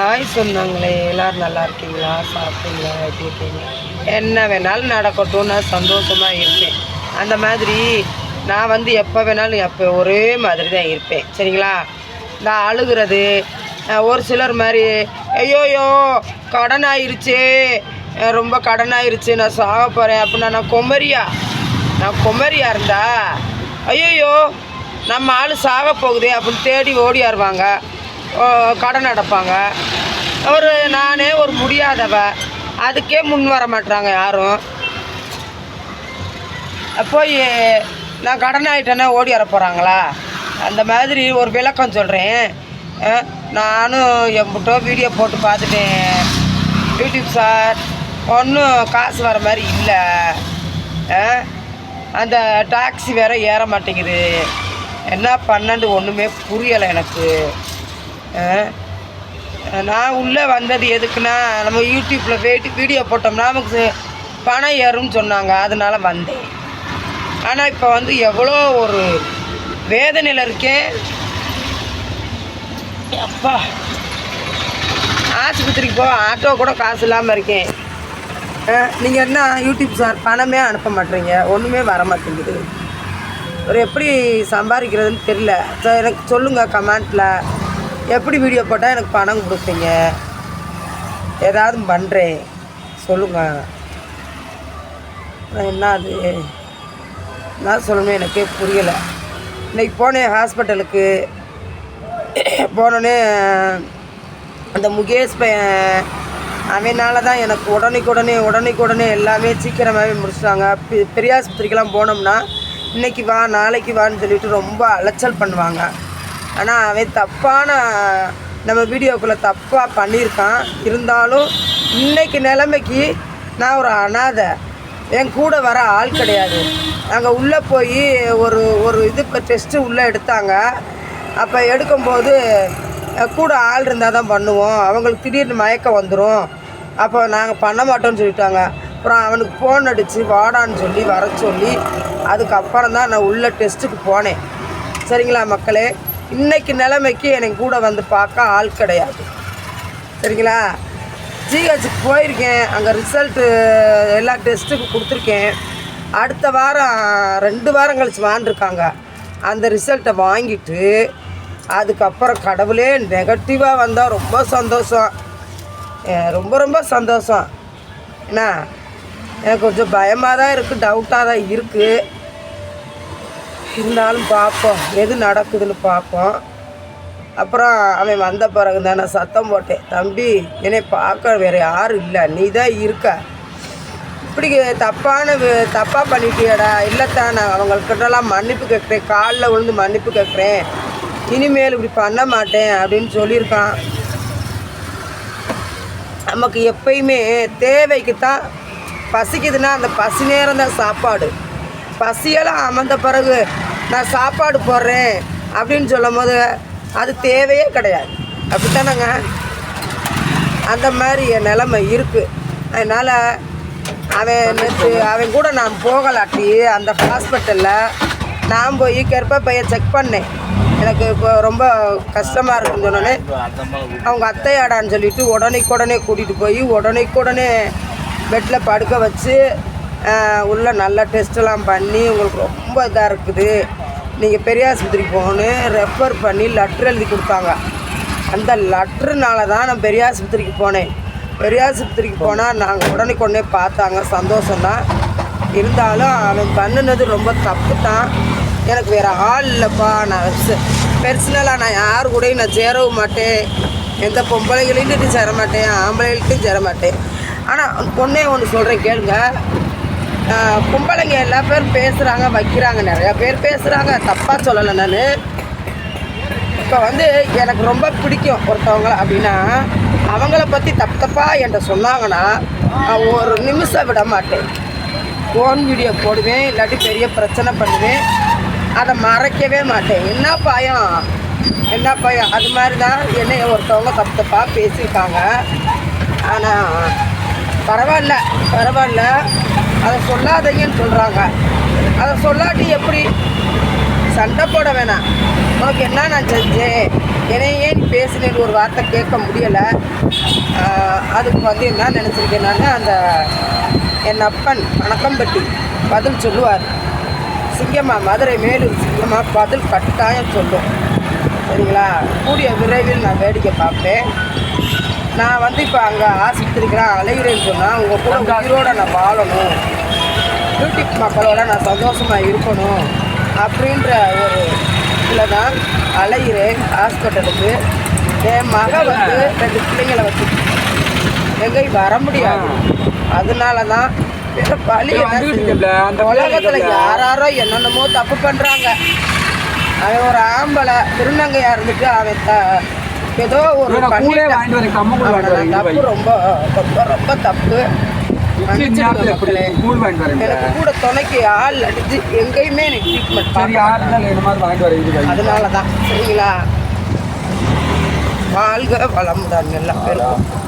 Hi சொன்னாங்களே எல்லோரும் நல்லா இருக்கீங்களா? சாப்பிட்டீங்களா? எப்படி இருக்கீங்க? என்ன வேணாலும் நடக்கட்டும் நான் சந்தோஷமாக இருப்பேன். அந்த மாதிரி நான் வந்து எப்போ வேணாலும் எப்போ ஒரே மாதிரி தான் இருப்பேன். சரிங்களா? நான் அழுகிறது ஒரு சிலர் மாதிரி ஐயோயோ கடன் ஆயிடுச்சு ரொம்ப கடன் ஆயிடுச்சு நான் சாக போகிறேன் அப்படின்னா நான் குமரியா? நான் குமரியா இருந்தா? ஐயோயோ நம்ம ஆள் சாக போகுதே அப்படின்னு தேடி ஓடி ஆடுவாங்க கடன் அடைப்பாங்க. ஒரு நானே ஒரு முடியாதவ. அதுக்கே முன் வர மாட்டாங்க யாரும். போய் நான் கடன் ஆகிட்டேன்னா ஓடி வர போகிறாங்களா அந்த மாதிரி ஒரு விளக்கம் சொல்கிறேன் நானும் எம்பிட்டோ வீடியோ போட்டு பார்த்துட்டேன். யூடியூப் சார் ஒன்றும் காசு வர மாதிரி இல்லை. அந்த டாக்ஸி வேற ஏற மாட்டேங்குது. என்ன பண்ணண்டு ஒன்றுமே புரியலை எனக்கு. நான் உள்ளே வந்தது எதுக்குன்னா நம்ம யூடியூப்பில் போயிட்டு வீடியோ போட்டோம்னா நமக்கு பணம் ஏறும்னு சொன்னாங்க. அதனால் வந்தேன். ஆனால் இப்போ வந்து எவ்வளோ ஒரு வேதனையில் இருக்கேன் அப்பா. ஆஸ்பத்திரிக்கு போக ஆட்டோ கூட காசு இல்லாமல் இருக்கேன். நீங்கள் என்ன யூடியூப் சார் பணமே அனுப்ப மாட்டேறீங்க ஒன்றுமே வர மாட்டேங்குது. ஒரு எப்படி சம்பாதிக்கிறதுன்னு தெரில எனக்கு சொல்லுங்கள் கமெண்ட்டில் எப்படி வீடியோ போட்டால் எனக்கு பணம் கொடுப்பீங்க? ஏதாவது பண்ணுறேன் சொல்லுங்கள் என்ன அது? என்ன சொல்லணும்? எனக்கே புரியலை. இன்னைக்கு போனேன் ஹாஸ்பிட்டலுக்கு. போனோடனே அந்த முகேஷ் பையன் அவனால தான் எனக்கு உடனுக்குடனே உடனுக்குடனே எல்லாமே சீக்கிரமாகவே முடிச்சிட்டாங்க. பெரிய பெரியாஸ்பத்திரிக்கெல்லாம் போனோம்னா இன்றைக்கி வா நாளைக்கு வான்னு சொல்லிட்டு ரொம்ப அலைச்சல் பண்ணுவாங்க. ஆனால் அவன் தப்பான நம்ம வீடியோக்குள்ளே தப்பாக பண்ணியிருக்கான். இருந்தாலும் இன்றைக்கு நிலைமைக்கு நான் ஒரு அனாதை. என் கூட வர ஆள் கிடையாது. அங்கே உள்ளே போய் ஒரு ஒரு இது இப்போ டெஸ்ட்டு உள்ளே எடுத்தாங்க. அப்போ எடுக்கும்போது கூட ஆள் இருந்தால் தான் பண்ணுவோம். அவங்களுக்கு திடீர்னு மயக்கம் வந்துடும் அப்போ நாங்கள் பண்ண மாட்டோம்னு சொல்லிட்டாங்க. அப்புறம் அவனுக்கு ஃபோன் அடித்து வாடான்னு சொல்லி வர சொல்லி அதுக்கப்புறம் தான் நான் உள்ள டெஸ்ட்டுக்கு போனேன். சரிங்களா மக்களே? இன்றைக்கி நிலைமைக்கு எனக்கு கூட வந்து பார்க்க ஆள் கிடையாது. சரிங்களா? ஜிஹெச்சுக்கு போயிருக்கேன். அங்கே ரிசல்ட்டு எல்லா டெஸ்ட்டுக்கு கொடுத்துருக்கேன். அடுத்த வாரம் ரெண்டு வாரம் கழித்து வாங்கிருக்காங்க. அந்த ரிசல்ட்டை வாங்கிட்டு அதுக்கப்புறம் கடவுளே நெகட்டிவாக வந்தால் ரொம்ப சந்தோஷம். ரொம்ப ரொம்ப சந்தோஷம். என்ன? எனக்கு கொஞ்சம் பயமாக தான் இருக்குது டவுட்டாக தான் இருக்குது இருந்தாலும் பார்ப்போம். எது நடக்குதுன்னு பார்ப்போம். அப்புறம் அவன் வந்த பிறகு தான் நான் சத்தம் போட்டேன். தம்பி என்னை பார்க்க வேறு யாரும் இல்லை. நீ தான் இருக்க. இப்படி தப்பான தப்பாக பண்ணிட்டியடா. இல்லைத்தான் நான் அவங்கக்கிட்டலாம் மன்னிப்பு கேட்குறேன். காலில் விழுந்து மன்னிப்பு கேட்குறேன். இனிமேல் இப்படி பண்ண மாட்டேன் அப்படின்னு சொல்லியிருக்கான். நமக்கு எப்பயுமே தேவைக்கு தான் பசிக்குதுன்னா அந்த பசி நேரம் தான் சாப்பாடு. பசியெல்லாம் அமர்ந்த பிறகு நான் சாப்பாடு போடுறேன் அப்படின்னு சொல்லும் போது அது தேவையே கிடையாது. அப்படித்தானங்க? அந்த மாதிரி என் நிலமை இருக்குது அதனால் அவன் நேற்று அவன் கூட நான் போகலாட்டி அந்த ஹாஸ்பிட்டலில் நான் போய் கர்ப்பப்பையை செக் பண்ணேன். எனக்கு இப்போ ரொம்ப கஷ்டமாக இருக்குன்னு சொன்னோன்னே அவங்க அத்தையாடான்னு சொல்லிட்டு உடனே உடனே கூட்டிகிட்டு போய் உடனே உடனே பெட்டில் படுக்க வச்சு உள்ள நல்லா டெஸ்ட்டெல்லாம் பண்ணி உங்களுக்கு ரொம்ப இதாக இருக்குது. நீங்கள் பெரிய ஆஸ்பத்திரிக்கு போகணும் ரெஃபர் பண்ணி லெட்ரு எழுதி கொடுத்தாங்க. அந்த லெட்ருனால தான் நான் பெரிய ஆஸ்பத்திரிக்கு போனேன். பெரிய ஆஸ்பத்திரிக்கு போனால் நாங்கள் உடனே கொண்டே பார்த்தாங்க சந்தோஷம்தான் இருந்தாலும் அவன் பண்ணினது ரொம்ப தப்பு தான். எனக்கு வேறு ஆள் இல்லைப்பா. நான் பெர்சனலாக நான் யார் கூடயும் நான் சேரவும் மாட்டேன். எந்த பொம்பளைகளையும் சேர மாட்டேன் ஆம்பளைகள்ட்டையும் சேர மாட்டேன். ஆனால் பொண்ணே ஒன்று சொல்கிறேன் கேளுங்க. கும்பலைங்க எல்லா பேரும் பேசுகிறாங்க வைக்கிறாங்க நிறையா பேர் பேசுகிறாங்க தப்பாக சொல்லலை நான். இப்போ வந்து எனக்கு ரொம்ப பிடிக்கும் ஒருத்தவங்களை அப்படின்னா அவங்கள பற்றி தப்பு தப்பாக என்கிட்ட சொன்னாங்கன்னா நான் ஒரு நிமிஷம் விட மாட்டேன். ஃபோன் வீடியோ போடுவேன் இல்லாட்டி பெரிய பிரச்சனை பண்ணுவேன். அதை மறைக்கவே மாட்டேன். என்ன பயம்? என்ன பயம்? அது மாதிரி தான் என்னை ஒருத்தவங்க தப்பு தப்பாக பேசியிருக்காங்க. ஆனால் பரவாயில்ல பரவாயில்ல. அதை சொல்லாதீங்கன்னு சொல்கிறாங்க அதை சொல்லாட்டி எப்படி? சண்டை போட வேணாம். உனக்கு என்ன நான் செஞ்சேன்? என்னை ஏன் நீ பேசினேன்னு ஒரு வார்த்தை கேட்க முடியலை. அதுக்கு வந்து என்ன நினச்சிருக்கேன் நான் அந்த என் அப்பன் வணக்கம்பட்டி பதில் சொல்லுவார். சிங்கம்மா மதுரை மேலூர் சிங்கம்மா பதில் கட்டாயம் சொல்லும். சரிங்களா? கூடிய விரைவில் நான் வேடிக்கை பார்ப்பேன். நான் வந்து இப்போ அங்கே ஆசித்திருக்கிறேன் அலைகிறேன்னு சொன்னால் உங்கள் கூட உயிரோட நான் வாழணும். யூடியூப் மக்களோட நான் சந்தோஷமாக இருக்கணும் அப்படின்ற ஒரு இதில் தான் அலைகிறேன் ஹாஸ்பிட்டலுக்கு. என் மக வந்து ரெண்டு பிள்ளைங்களை வச்சு எங்கேயும் வர முடியாது. அதனால தான் செய்ய? உலகத்துல யாராரோ என்னென்னமோ தப்பு பண்றாங்க. அவன் ஒரு ஆம்பளை திருநங்கையா இருந்துட்டு அவன் த- ஏதோ ஒரு. வாங்கிட்டு வரேன், தப்பு ரொம்ப ரொம்ப ரொம்ப தப்பு கூட துணைக்கு ஆள் அடிச்சு எங்கேயுமே எனக்கு ட்ரீட்மெண்ட். அதனால தான் சரிங்களா வாழ்க வளமுடன் எல்லா பேருக்கும்